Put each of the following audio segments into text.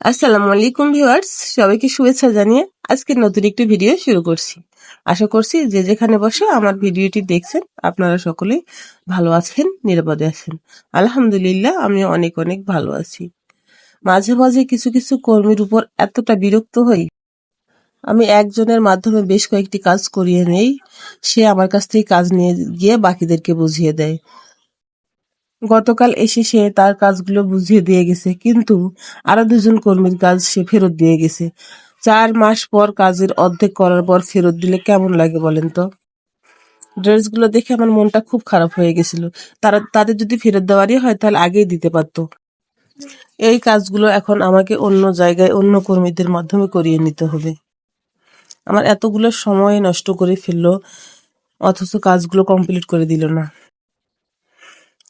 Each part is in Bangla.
আসসালামু আলাইকুম ভিউয়ার্স, সবাইকে শুভেচ্ছা জানিয়ে আজকে নতুন একটি ভিডিও শুরু করছি। আশা করছি যে যেখানে বসে, আমার ভিডিওটি দেখছেন, আপনারা সকলেই ভালো আছেন, নিরাপদে আছেন। আলহামদুলিল্লাহ আমি অনেক অনেক ভালো আছি। মাঝে মাঝে কিছু কিছু কর্মীর উপর এতটা বিরক্ত হই। আমি একজনের মাধ্যমে বেশ কয়েকটি কাজ করিয়ে নেই, সে আমার কাছ থেকে কাজ নিয়ে গিয়ে বাকিদেরকে বুঝিয়ে দেয়। গতকাল এসে সে তার কাজগুলো বুঝিয়ে দিয়ে গেছে, কিন্তু আরও দুজন কর্মীর কাজ সে ফেরত দিয়ে গেছে। চার মাস পর কাজের অর্ধেক করার পর ফেরত দিলে কেমন লাগে বলেন তো? ড্রেসগুলো দেখে আমার মনটা খুব খারাপ হয়ে গেছিল। তারা তাদের যদি ফেরত দেওয়ারই হয়, তাহলে আগেই দিতে পারতো। এই কাজগুলো এখন আমাকে অন্য জায়গায় অন্য কর্মীদের মাধ্যমে করিয়ে নিতে হবে। আমার এতগুলো সময় নষ্ট করে ফেলল, অথচ কাজগুলো কমপ্লিট করে দিল না।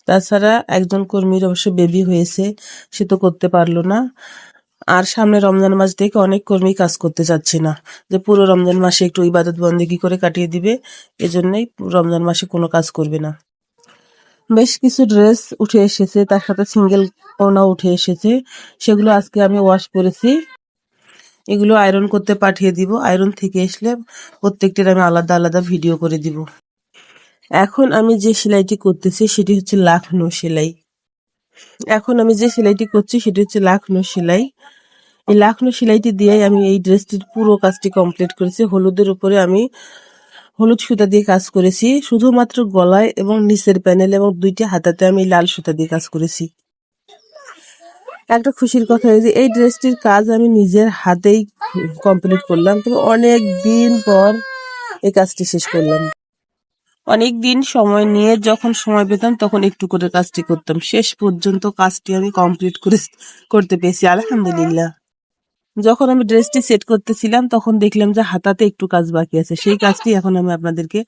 তাছাড়া একজন কর্মীর অবশ্য বেবি হয়েছে, সে তো করতে পারল না। আর সামনে রমজান মাস দেখে অনেক কর্মী কাজ করতে চাচ্ছে না, যে পুরো রমজান মাসে একটু ইবাদত বন্দেগি করে কাটিয়ে দিবে, এজন্যই রমজান মাসে কোনো কাজ করবে না। বেশ কিছু ড্রেস উঠে এসেছে, তার সাথে সিঙ্গেল ওনাও উঠে এসেছে, সেগুলো আজকে আমি ওয়াশ করেছি। এগুলো আয়রন করতে পাঠিয়ে দিব, আয়রন থেকে আসলে প্রত্যেকটির আমি আলাদা আলাদা ভিডিও করে দিব। এখন আমি যে সেলাইটি করতেছি সেটি হচ্ছে লাখনো সেলাই। এখন আমি যে সেলাইটি করছি সেটি হচ্ছে লাখনো সেলাই। এই লাখনো সেলাইটি দিয়ে আমি এই ড্রেসটির পুরো কাজটি কমপ্লিট করেছি। হলুদের উপরে আমি হলুদ সুতা দিয়ে কাজ করেছি। শুধুমাত্র গলায় এবং নিচের প্যানেল এবং দুইটি হাতাতে আমি লাল সুতা দিয়ে কাজ করেছি। একটা খুশির কথা হয়েছে এই ড্রেসটির কাজ আমি নিজের হাতেই কমপ্লিট করলাম। তবে অনেক দিন পর এই কাজটি শেষ করলাম। অনেক দিন সময় নিয়ে যখন সময় পেতাম, তখন একটু করে কাজটি করতাম। শেষ পর্যন্ত কাজটি আমি কমপ্লিট করে করতে পেরেছি, আলহামদুলিল্লাহ। যখন আমি ড্রেসটি সেট করতেছিলাম, তখন দেখলাম যে হাতাতে একটু কাজ বাকি আছে। সেই কাজটি এখন আমি আপনাদেরকে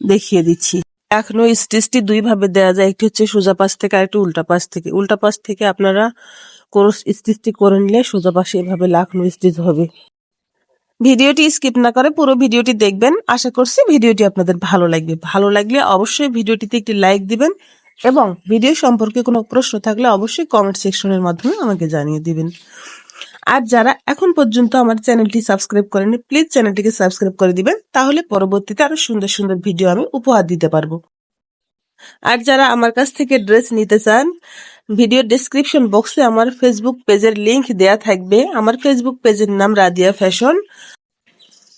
দেখিয়ে দিচ্ছি। এখনও স্টিচটি দুই ভাবে দেওয়া যায়, একটি হচ্ছে সোজা পাশ থেকে আর একটি উল্টা পাশ থেকে। উল্টা পাশ থেকে আপনারা ক্রস স্টিচটি করে নিলে সোজা পাশে এভাবে লাখনো স্টিচ হবে। ভিডিওটি স্কিপ না করে পুরো ভিডিওটি দেখবেন। আশা করছি ভিডিওটি আপনাদের ভালো লাগবে। ভালো লাগলে অবশ্যই ভিডিওটিতে একটি লাইক দিবেন এবং ভিডিও সম্পর্কে কোনো প্রশ্ন থাকলে অবশ্যই কমেন্ট সেকশনের মাধ্যমে আমাকে জানিয়ে দিবেন। আর যারা এখন পর্যন্ত আমার চ্যানেলটি সাবস্ক্রাইব করেনি প্লিজ চ্যানেলটিকে সাবস্ক্রাইব করে দিবেন, তাহলে পরবর্তীতে আরও সুন্দর সুন্দর ভিডিও আমি উপহার দিতে পারব। আর যারা আমার কাছ থেকে ড্রেস নিতে চান ভিডিও ডেসক্রিপশন বক্সে আমার ফেসবুক পেজের লিংক দেয়া থাকবে। আমার ফেসবুক পেজের নাম রাদিয়া ফ্যাশন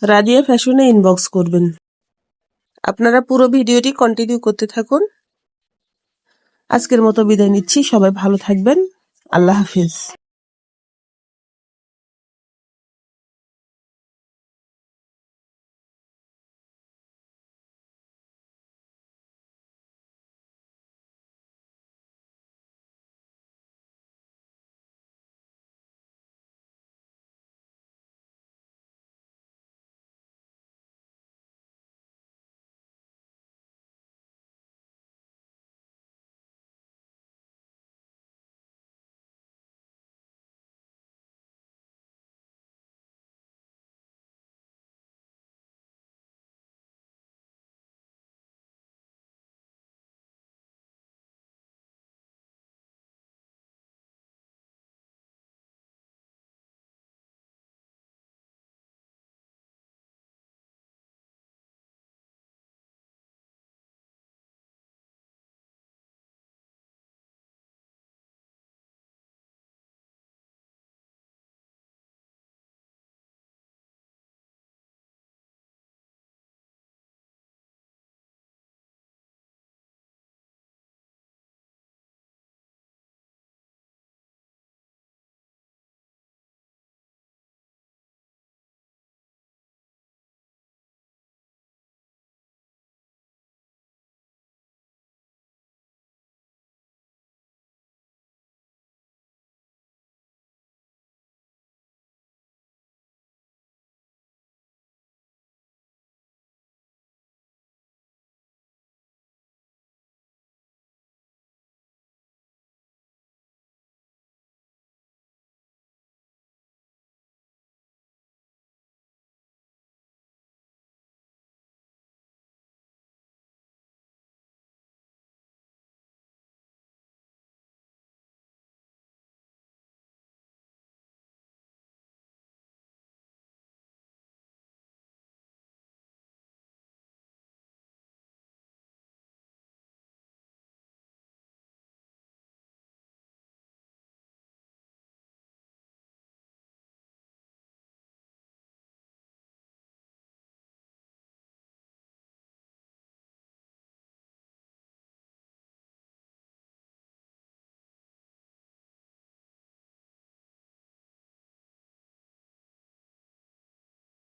রাদিয়া ফ্যাশনে ইনবক্স করবেন। আপনারা পুরো ভিডিওটি কন্টিনিউ করতে থাকুন। আজকের মতো বিদায় নিচ্ছি। সবাই ভালো থাকবেন। আল্লাহ হাফিজ।